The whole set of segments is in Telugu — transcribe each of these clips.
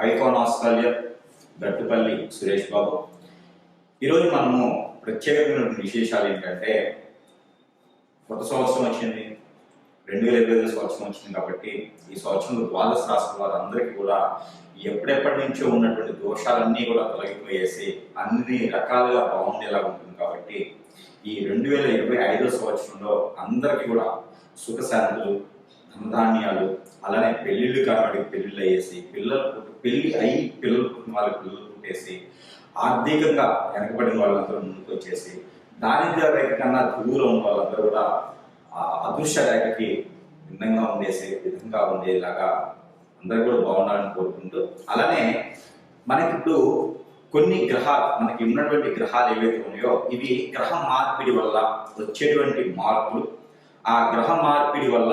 Icon Australia Gattupalli Suresh Babu. ఈరోజు మనము ప్రత్యేకమైన విశేషాలు ఏంటంటే కొత్త సంవత్సరం వచ్చింది రెండు వేల ఇరవై ఐదు సంవత్సరం వచ్చింది కాబట్టి ఈ సంవత్సరంలో ద్వాదశ రాష్ట్ర వారందరికీ కూడా ఎప్పుడెప్పటి నుంచో ఉన్నటువంటి దోషాలన్నీ కూడా తొలగిపోయేసి అన్ని రకాలుగా బాగుండేలా ఉంటుంది కాబట్టి ఈ రెండు వేల ఇరవై ఐదో సంవత్సరంలో అందరికీ కూడా సుఖశాంతులు ధనధాన్యాలు అలానే పెళ్ళిళ్ళు కానివాడికి పెళ్ళిళ్ళు అయ్యేసి పిల్లలు పెళ్ళి అయి పిల్లలు పుట్టిన వాళ్ళకి పిల్లలు పుట్టేసి ఆర్థికంగా వెనకబడిన వాళ్ళందరూ ముందుకు వచ్చేసి దారిద్ర రేఖ కన్నా దూరం ఉన్న వాళ్ళందరూ కూడా ఆ అదృశ్య రేఖకి భిన్నంగా ఉండేసే విధంగా ఉండేలాగా అందరూ కూడా బాగుండాలని కోరుకుంటూ అలానే మనకి ఇప్పుడు కొన్ని గ్రహాలు మనకి ఉన్నటువంటి గ్రహాలు ఏవైతే ఉన్నాయో ఇవి గ్రహ మార్పిడి వల్ల వచ్చేటువంటి మార్పులు. ఆ గ్రహ మార్పిడి వల్ల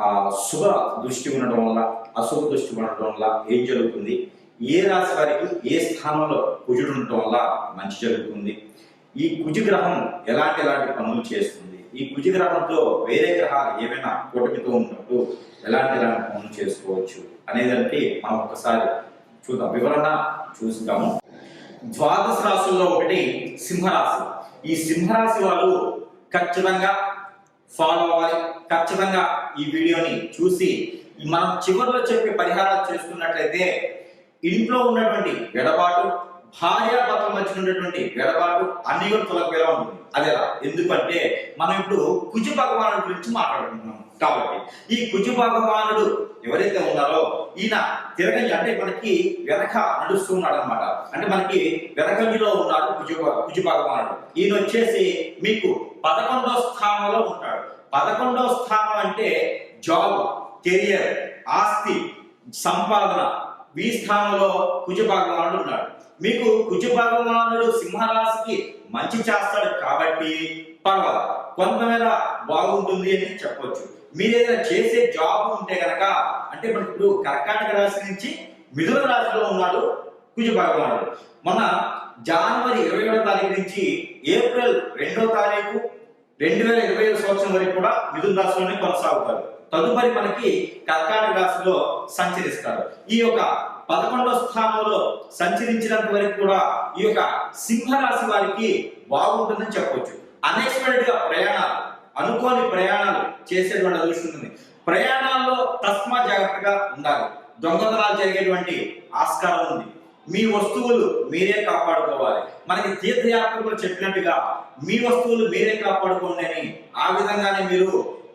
ఆ, శుభ దృష్టి ఉండడం వల్ల అశుభ దృష్టి ఉండడం వల్ల ఏం జరుగుతుంది? ఏ రాశి వారికి ఏ స్థానంలో కుజుడు ఉండటం వల్ల మంచి జరుగుతుంది? ఈ కుజగ్రహం ఎలాంటి ఎలాంటి పనులు చేస్తుంది? ఈ కుజగ్రహంతో వేరే గ్రహాలు ఏమైనా కూటమితో ఉన్నట్టు ఎలాంటి ఎలాంటి పనులు చేసుకోవచ్చు అనేదంటే మనం ఒకసారి చూద్దాం. వివరణ చూస్తాము ద్వాదశ రాశుల్లో ఒకటి సింహరాశి. ఈ సింహరాశి వాళ్ళు ఖచ్చితంగా ఫాలో అవ్వాలి ఖచ్చితంగా ఈ వీడియోని చూసి మనం చివరిలో చెప్పే పరిహారాలు చేసుకున్నట్లయితే ఇంట్లో ఉన్నటువంటి ఎడబాటు భార్య భర్తల మధ్య ఉన్నటువంటి వెడబాటు అన్ని కూడా తొలగిపోయేలా ఉంటుంది. అదేలా? ఎందుకంటే మనం ఇప్పుడు కుజ భగవానుడు గురించి మాట్లాడుకుంటున్నాం కాబట్టి. ఈ కుజ భగవానుడు ఎవరైతే ఉన్నారో ఈయన తిరగని అంటే మనకి వెనక నడుస్తూ ఉన్నాడు అనమాట అంటే మనకి వెనకంజిలో ఉన్నాడు కుజ కుజ భగవానుడు. ఈయన వచ్చేసి మీకు పదకొండో స్థానంలో ఉంటాడు. పదకొండవ స్థానం అంటే జాబ్ కెరియర్ ఆస్తి సంపాదన. ఈ స్థానంలో కుజభాగవానుడు ఉన్నాడు. మీకు కుజభాగవానుడు సింహరాశికి మంచి చేస్తాడు కాబట్టి పర్వాలేదు. కొంతమేర బాగుంటుంది అని చెప్పొచ్చు. మీరు ఏదైనా చేసే జాబ్ ఉంటే గనక అంటే మనకి ఇప్పుడు కర్కాటక రాశి నుంచి మిథున రాశిలో ఉన్నాడు కుజభాగవానుడు మన జనవరి ఇరవై ఏడో తారీఖు నుంచి ఏప్రిల్ రెండో తారీఖు రెండు వేల ఇరవై ఐదు సంవత్సరం వరకు కూడా మిథున రాశిలోనే కొనసాగుతారు. తదుపరి మనకి కర్కాటక రాశిలో సంచరిస్తారు. ఈ యొక్క పదకొండో స్థానంలో సంచరించినంత వరకు కూడా ఈ యొక్క సింహరాశి వారికి బాగుంటుందని చెప్పవచ్చు అన్ఎక్స్పెక్టెడ్గా ప్రయాణాలు అనుకోని ప్రయాణాలు చేసేటువంటి అదృష్టం ఉంటుంది. ప్రయాణాల్లో తస్మా జాగ్రత్తగా ఉండాలి. దొంగతనాలు జరిగేటువంటి ఆస్కారం ఉంది. మీ వస్తువులు మీరే కాపాడుకోవాలి. మనకి తీర్థయాత్రకులు చెప్పినట్టుగా మీ వస్తువులు మీరే కాపాడుకోండి అని ఆ విధంగానే మీరు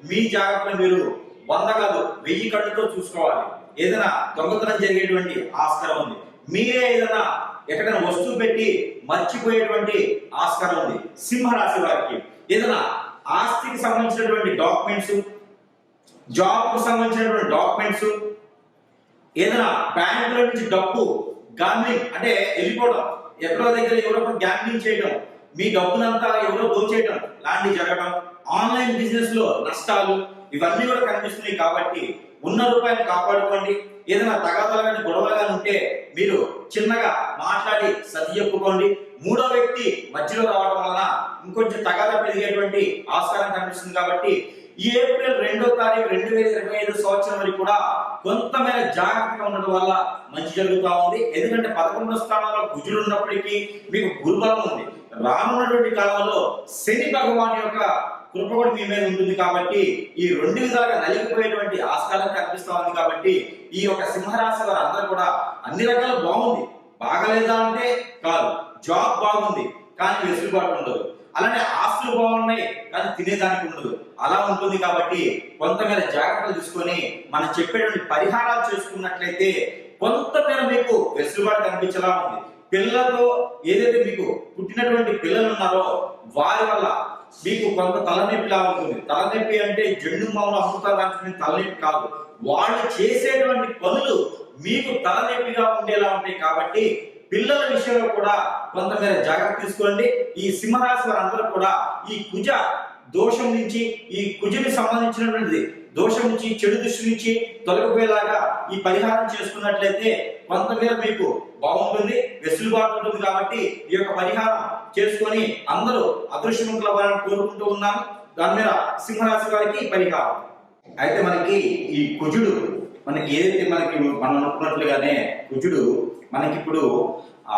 మీ జాగ్రత్తలు మీరు వంద కాదు వెయ్యి కళ్ళతో చూసుకోవాలి. ఏదైనా దొంగతనం జరిగేటువంటి ఆస్కారం ఉంది. మీరే ఏదైనా ఎక్కడైనా వస్తువు పెట్టి మర్చిపోయేటువంటి ఆస్కారం ఉంది. సింహరాశి వారికి ఏదైనా ఆస్తికి సంబంధించినటువంటి డాక్యుమెంట్స్ జాబ్కు సంబంధించినటువంటి డాక్యుమెంట్స్ ఏదైనా బ్యాంకుల నుంచి డబ్బు గాంబ్లింగ్ అంటే వెళ్ళిపోవడం. ఎక్కడో దగ్గర ఎవరో గ్యాంబ్లింగ్ చేయడం. మీ డబ్బునంతా ఎవరో దోచేయడం. లాంటి జరగడం. ఆన్లైన్ బిజినెస్లో నష్టాలు ఇవన్నీ కూడా కనిపిస్తున్నాయి కాబట్టి ఉన్న రూపాయలు కాపాడుకోండి. ఏదైనా తగాదాలని గొడవలుగా ఉంటే మీరు చిన్నగా మాట్లాడి సరి చెప్పుకోండి మూడో వ్యక్తి మధ్యలో రావడం వలన ఇంకొంచెం తగాదా పెరిగేటువంటి ఆస్కారం కనిపిస్తుంది కాబట్టి ఈ ఏప్రిల్ రెండో తారీఖు రెండు వేల ఇరవై ఐదు సంవత్సరం వరకు కూడా కొంతమేర జాగ్రత్తగా ఉండడం వల్ల మంచి జరుగుతూ ఉంది. ఎందుకంటే పదకొండో స్థానంలో గుజుడు ఉన్నప్పటికీ మీకు గురుబలం ఉంది. రానున్నటువంటి కాలంలో శని భగవాన్ యొక్క కృప కూడా మీ మీద ఉంటుంది కాబట్టి ఈ రెండు విధాలుగా నలిగిపోయేటువంటి ఆస్కారం కనిపిస్తూ ఉంది కాబట్టి ఈ యొక్క సింహరాశి వారు అందరూ కూడా అన్ని రకాలు బాగుంది. బాగలేదా అంటే కాదు. జాబ్ బాగుంది. కానీ వెసులుబాటు ఉండదు. అలానే ఆస్తులు బాగున్నాయి కానీ తినేదానికి ఉండదు. అలా ఉంటుంది కాబట్టి కొంతమేర జాగ్రత్తలు తీసుకొని మనం చెప్పేటువంటి పరిహారాలు చేసుకున్నట్లయితే కొంతమేర మీకు వెసులుబాటు కనిపించేలా ఉంది. పిల్లలతో ఏదైతే మీకు పుట్టినటువంటి పిల్లలు ఉన్నారో వారి వల్ల మీకు కొంత తలనొప్పిలా ఉంటుంది. తలనొప్పి అంటే జెండు మామూలు అమృతాలు అంటే తలనొప్పి కాదు. వాళ్ళు చేసేటువంటి పనులు మీకు తలనొప్పిగా ఉండేలా ఉంటాయి కాబట్టి పిల్లల విషయంలో కూడా కొంతమేర జాగ్రత్త తీసుకోండి. ఈ సింహరాశి వారందరూ కూడా ఈ కుజ దోషం నుంచి ఈ కుజుని సంబంధించినటువంటిది దోషం నుంచి చెడు దృష్టి నుంచి తొలగిపోయేలాగా ఈ పరిహారం చేసుకున్నట్లయితే కొంతమేర మీకు బాగుంటుంది వెసులుబాటు ఉంటుంది కాబట్టి ఈ యొక్క పరిహారం చేసుకొని అందరూ అదృష్టవంతులు అవ్వాలని కోరుకుంటూ ఉన్నాను దాని మీద సింహరాశి వారికి పరిహారం. అయితే మనకి ఈ కుజుడు మనకి ఏదైతే మనకి మనం అనుకున్నట్లుగానే కుజుడు మనకి ఇప్పుడు ఆ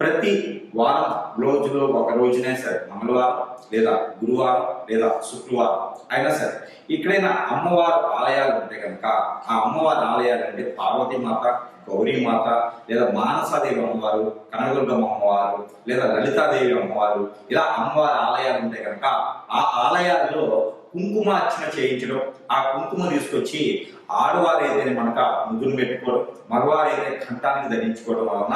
ప్రతి వారం రోజులో ఒక రోజునే సరే మంగళవారం లేదా గురువారం లేదా శుక్రవారం అయినా సరే ఇక్కడైనా అమ్మవారు ఆలయాలు ఉంటే కనుక ఆ అమ్మవారి ఆలయాలు అంటే పార్వతీమాత గౌరీమాత లేదా మానసాదేవి అమ్మవారు కనకదుర్గమ్మ అమ్మవారు లేదా లలితాదేవి అమ్మవారు ఇలా అమ్మవారి ఆలయాలు ఉంటే కనుక ఆ ఆలయాల్లో కుంకుమార్చన చేయించడం ఆ కుంకుమ తీసుకొచ్చి ఆడవారు ఏదైనా మనక ముద్దులు పెట్టుకోవడం మగవారు ఏదైనా కంఠానికి ధరించుకోవడం వలన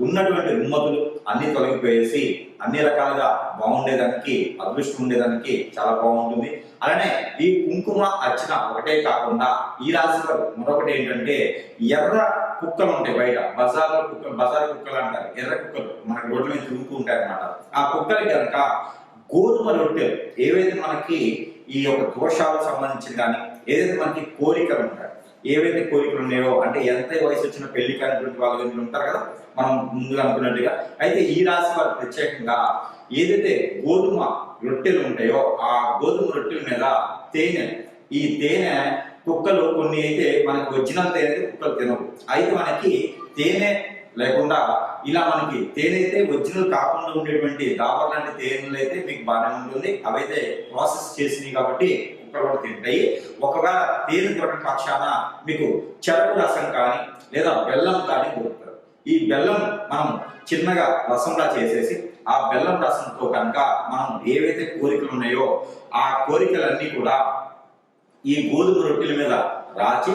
ఉన్నటువంటి రుమ్మతులు అన్ని తొలగిపోయేసి అన్ని రకాలుగా బాగుండేదానికి అదృష్టం ఉండేదానికి చాలా బాగుంటుంది. అలానే ఈ కుంకుమ అర్చన ఒకటే కాకుండా ఈ రాశిలో మరొకటి ఏంటంటే ఎర్ర కుక్కలు ఉంటాయి బయట. బజార్లో కుక్కలు బజార్ కుక్కలు అంటారు. ఎర్ర కుక్కలు మనకి రోడ్ల మీద తిరుగుతూ ఉంటాయి అన్నమాట ఆ కుక్కలకి కనుక గోధుమ రొట్టెలు ఏవైతే మనకి ఈ యొక్క దోషాలకు సంబంధించిన కానీ ఏదైతే మనకి కోరికలు ఉంటాయి ఏవైతే కోరికలు ఉన్నాయో అంటే ఎంత వయసు వచ్చిన పెళ్ళి కానిటువంటి వాళ్ళు వీళ్ళు ఉంటారు కదా మనం ముందుగా అనుకున్నట్టుగా అయితే ఈ రాశి వారు ప్రత్యేకంగా ఏదైతే గోధుమ రొట్టెలు ఉంటాయో ఆ గోధుమ రొట్టెల మీద తేనె ఈ తేనె కుక్కలు కొన్ని అయితే మనకి వచ్చినంత తేనె అయితే కుక్కలు తినవు. అయితే మనకి తేనె లేకుండా ఇలా మనకి తేనె అయితే ఒరిజినల్ కాకుండా ఉండేటువంటి డాబర్ లాంటి తేనెలు అయితే మీకు బాగానే ఉంటుంది. అవైతే ప్రాసెస్ చేసినాయి కాబట్టి కూడా తింటాయి. ఒకవేళ తేనె దొరకని పక్షాన మీకు చెరకు రసం కానీ లేదా బెల్లం కానీ దొరుకుతారు ఈ బెల్లం మనం చిన్నగా రసంలా చేసేసి ఆ బెల్లం రసంతో కనుక మనం ఏవైతే కోరికలు ఉన్నాయో ఆ కోరికలన్నీ కూడా ఈ గోధుమ రొట్టెల మీద రాచి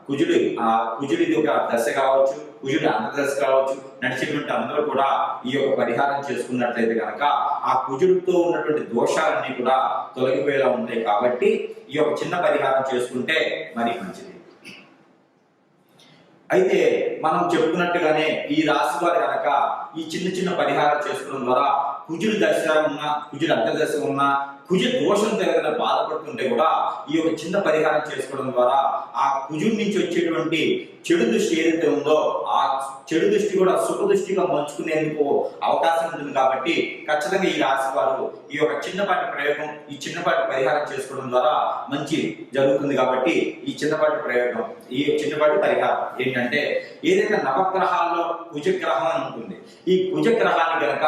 కుజుడి ఆ కుజుడి ఒక దశ కావచ్చు కుజుడి అంతదశ కావచ్చు నడిచేటువంటి అందరూ కూడా ఈ యొక్క పరిహారం చేసుకున్నట్లయితే కనుక ఆ కుజుడితో ఉన్నటువంటి దోషాలన్నీ కూడా తొలగిపోయేలా ఉంటాయి కాబట్టి ఈ యొక్క చిన్న పరిహారం చేసుకుంటే మరి మంచిది. అయితే మనం చెప్పుకున్నట్టుగానే ఈ రాశి వారు కనుక ఈ చిన్న చిన్న పరిహారం చేసుకోవడం ద్వారా కుజుడి దశ ఉన్నా కుజుడి అంతర్దశ ఉన్న కుజ దోషం ఏదైనా బాధపడుతుంటే కూడా ఈ యొక్క చిన్న పరిహారం చేసుకోవడం ద్వారా ఆ కుజుడి నుంచి వచ్చేటువంటి చెడు దృష్టి ఏదైతే ఉందో ఆ చెడు దృష్టి కూడా సుఖ దృష్టిగా మలుచుకునేందుకు అవకాశం ఉంటుంది కాబట్టి ఖచ్చితంగా ఈ రాశి వారు ఈ యొక్క చిన్నపాటి ప్రయోగం ఈ చిన్నపాటి పరిహారం చేసుకోవడం ద్వారా మంచి జరుగుతుంది కాబట్టి ఈ చిన్నపాటి ప్రయోగం ఈ చిన్నపాటి పరిహారం ఏంటంటే ఏదైతే నవగ్రహాల్లో కుజగ్రహం అని ఉంటుంది ఈ కుజగ్రహాన్ని గనక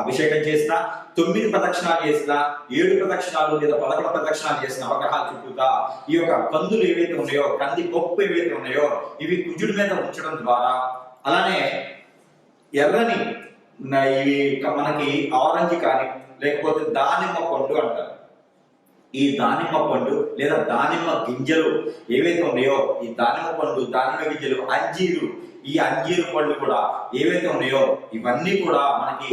అభిషేకం చేసిన తొమ్మిది ప్రదక్షిణాలు చేసిన ఏడు ప్రదక్షిణాలు లేదా పదకొండు ప్రదక్షిణాలు చేసిన నవగ్రహాల చుట్టూతా ఈ యొక్క కందులు ఏవైతే ఉన్నాయో కంది పప్పు ఏవైతే ఉన్నాయో ఇవి కుజుడి మీద ఉంచడం ద్వారా. అలానే ఎర్రని ఇవి మనకి ఆరెంజ్ కానీ లేకపోతే దానిమ్మ పండు అంటారు. ఈ దానిమ్మ పండు లేదా దానిమ్మ గింజలు ఏవైతే ఉన్నాయో ఈ దానిమ్మ పండు దానిమ్మ గింజలు అంజీరు ఈ అంజీరు పళ్ళు కూడా ఏవైతే ఉన్నాయో ఇవన్నీ కూడా మనకి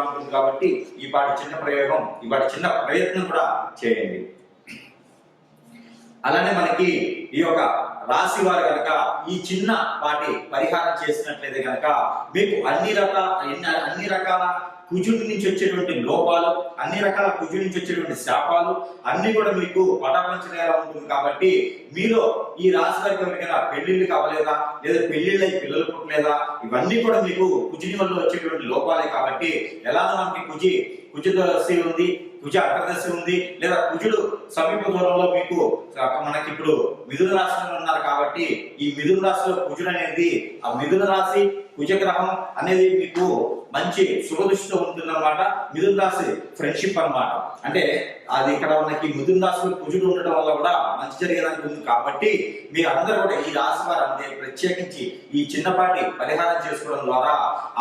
ఉంటుంది కాబట్టి ఈ పాటి చిన్న ప్రయోగం ఈ పాటి చిన్న ప్రయత్నం కూడా చేయండి. అలానే మనకి ఈ యొక్క రాశి వారు కనుక ఈ చిన్న వాటి పరిహారం చేసినట్లయితే కనుక మీకు అన్ని రకాల అన్ని- రకాల కుజుడి నుంచి వచ్చేటువంటి లోపాలు అన్ని రకాల కుజుడి నుంచి వచ్చేటువంటి శాపాలు అన్ని కూడా మీకు పటాపంచలేలా ఉంటుంది కాబట్టి మీలో ఈ రాశి వారికి ఎవరికైనా పెళ్ళిళ్ళు కావలేదా? లేదా పెళ్ళిళ్ళు అయి పిల్లలు పుట్టలేదా? ఇవన్నీ కూడా మీకు కుజుని వల్ల వచ్చేటువంటి లోపాలే కాబట్టి ఎలాగో మనకి కుజి కుజ దశ ఉంది. కుజ అంతర్దశ ఉంది లేదా కుజుడు సమీప దూరంలో మీకు మనకి ఇప్పుడు మిథున రాశిలో ఉన్నారు కాబట్టి ఈ మిథున రాశిలో కుజుడు అనేది ఆ మిథున రాశి కుజగ్రహం అనేది మీకు మంచి శుభదృష్టితో ఉంటుందన్నమాట మిథున్ రాశి ఫ్రెండ్షిప్ అన్నమాట. అంటే అది ఇక్కడ మనకి మిథున్ రాశిలో కుజుడు ఉండటం వల్ల కూడా మంచి జరిగేదానికి ఉంది. కాబట్టి మీరు అందరూ కూడా ఈ రాశి వారు ప్రత్యేకించి ఈ చిన్నపాటి పరిహారం చేసుకోవడం ద్వారా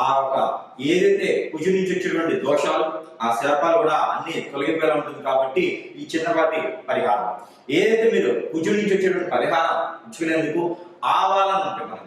ఆ ఒక ఏదైతే కుజు నుంచి వచ్చేటువంటి దోషాలు ఆ శాపాలు కూడా అన్ని తొలగిపోయేలా ఉంటుంది కాబట్టి ఈ చిన్నపాటి పరిహారం. ఏదైతే మీరు కుజు నుంచి వచ్చేటువంటి పరిహారం ఉంచుకునేందుకు ఆవాలని ఉంటుంది మనకి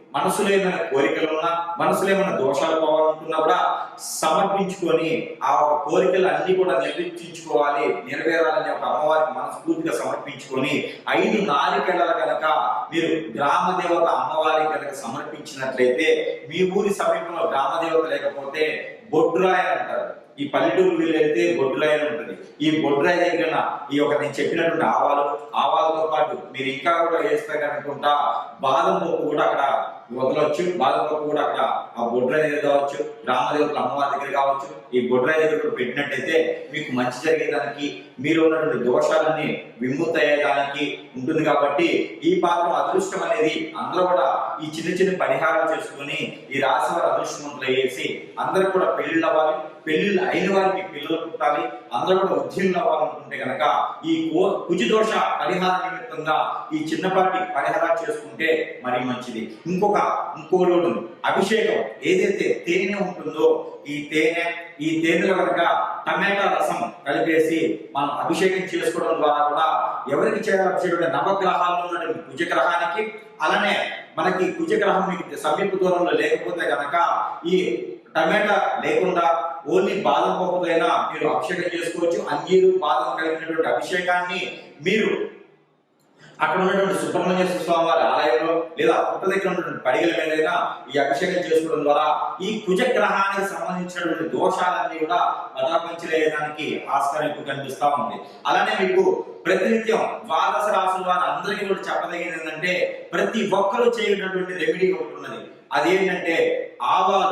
మనసులో ఏమైనా కోరికలు ఉన్నా మనసులో ఏమైనా దోషాలు పోవాలనుకున్నా కూడా సమర్పించుకొని ఆ ఒక కోరికలు అన్ని కూడా నిర్వర్తించుకోవాలి నెరవేరాలని ఒక అమ్మవారికి మనస్ఫూర్తిగా సమర్పించుకొని ఐదు నారికెళ్ళల కనుక మీరు గ్రామ దేవత అమ్మవారికి కనుక సమర్పించినట్లయితే మీ ఊరి సమీపంలో గ్రామ దేవత లేకపోతే బొడ్రాయ అంటారు. ఈ పల్లెటూరు వీళ్ళు వెళ్తే ఉంటుంది. ఈ బొడ్రాయ దగ్గర ఈ ఒక నేను చెప్పినటువంటి ఆవాలు ఆవాలతో పాటు మీరు ఇంకా కూడా వేస్తారు అనుకుంటా బాదం పప్పు కూడా అక్కడ వదలవచ్చు బాదం కూడా అక్కడ ఆ బొడ్రాయి దగ్గర కావచ్చు గ్రామదేవతల అమ్మవారి దగ్గర కావచ్చు ఈ బొడ్రాయి దగ్గర పెట్టినట్టయితే మీకు మంచి జరిగేదానికి మీరు ఉన్నటువంటి దోషాలన్నీ విముక్త ఉంటుంది కాబట్టి ఈ పాత్ర అదృష్టం అనేది అందరూ కూడా ఈ చిన్న చిన్న పరిహారం చేసుకుని ఈ రాశి వారు అదృష్టవంతులు అయ్యేసి అందరూ కూడా పెళ్ళిళ్ళు అవ్వాలి. పెళ్ళిళ్ళు అయిన వారికి పిల్లలు పుట్టాలి. అందరూ కూడా ఉద్యోగులు అవ్వాలనుకుంటే కనుక ఈ కో- కుజి దోష పరిహార నిమిత్తంగా ఈ చిన్నపాటి పరిహారాలు చేసుకుంటే మరి మంచిది. ఇంకొక ఇంకో రోజు అభిషేకం ఏదైతే తేనె ఉంటుందో ఈ తేనె ఈ తేనెలో కనుక టమాటా రసం కలిపేసి మనం అభిషేకం చేసుకోవడం ద్వారా కూడా ఎవరికి చేయాలి అభిషేకం నవగ్రహాల్లో ఉన్నటువంటి కుజగ్రహానికి అలానే మనకి కుజగ్రహం మీకు సమీప దూరంలో లేకపోతే కనుక ఈ టమాటా లేకుండా ఓన్లీ బాదం పప్పుకైనా మీరు అభిషేకం చేసుకోవచ్చు. అంజీరు బాదం కలిగినటువంటి అభిషేకాన్ని మీరు అక్కడ ఉన్నటువంటి సుబ్రహ్మణ్య స్వామి వారి ఆలయంలో లేదా పుట్ట దగ్గర ఉన్నటువంటి పడిగల మీదైనా ఈ అభిషేకం చేసుకోవడం ద్వారా ఈ కుజగ్రహానికి సంబంధించినటువంటి దోషాలన్నీ కూడా పటాపంచలేయడానికి ఆస్కారం ఎక్కువ కనిపిస్తూ ఉంది. అలానే మీకు ప్రతినిత్యం ద్వాదశ రాసుల వారు అందరికీ కూడా చెప్పదగినది ఏంటంటే ప్రతి ఒక్కరూ చేయనటువంటి రెమెడీ ఒకటి ఉన్నది. అదేంటంటే ఆవాలు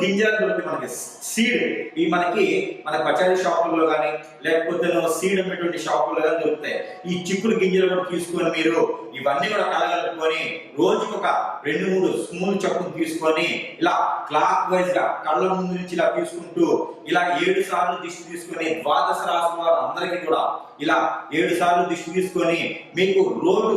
గింజలు దొరికి మనకి సీడ్ ఈ మనకి మన పచారీ షాపుల్లో కానీ లేకపోతే సీడ్ అమ్మేటువంటి షాపుల్లో కానీ దొరుకుతాయి. ఈ చిక్కుడు గింజలు కూడా తీసుకొని మీరు ఇవన్నీ కూడా కలగలుపుకొని రోజుకి ఒక రెండు మూడు స్మూల్ చప్పును తీసుకొని ఇలా క్లాక్ వైజ్గా కళ్ళ ముందు నుంచి ఇలా తీసుకుంటూ ఇలా ఏడు సార్లు దిష్టి తీసుకొని ద్వాదశ రాశి వారు అందరికీ కూడా ఇలా ఏడు సార్లు దిష్టి తీసుకొని మీకు రోడ్డు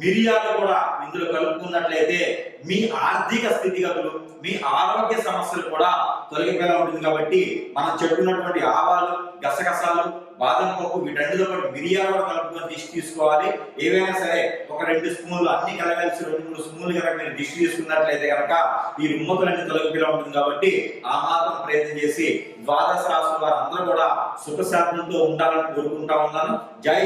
మిరియాలు కూడా ఇందులో కలుపుకున్నట్లయితే మీ ఆర్థిక స్థితిగతులు మీ ఆరోగ్య సమస్యలు కూడా తొలగిపోయేలా ఉంటుంది. కాబట్టి మనం చెప్పుకున్నటువంటి ఆవాలు గసగసాలు బాదం పప్పు వీటన్నిటితో పాటు మిరియాలు కూడా కలుపుకొని దిష్టి తీసుకోవాలి. ఏవైనా సరే ఒక రెండు స్పూన్లు అన్ని కలగలిసి రెండు మూడు స్పూన్లు కనుక మీరు దిష్టి తీసుకున్నట్లయితే కనుక ఈ రుమ్మతులన్నీ తొలగిపోయేలా ఉంటుంది. కాబట్టి ఆ మాత్రం ప్రయత్నం చేసి ద్వాదశ రాసుల వారు అందరూ కూడా సుఖశాంతంతో ఉండాలని కోరుకుంటా ఉన్నాను. జై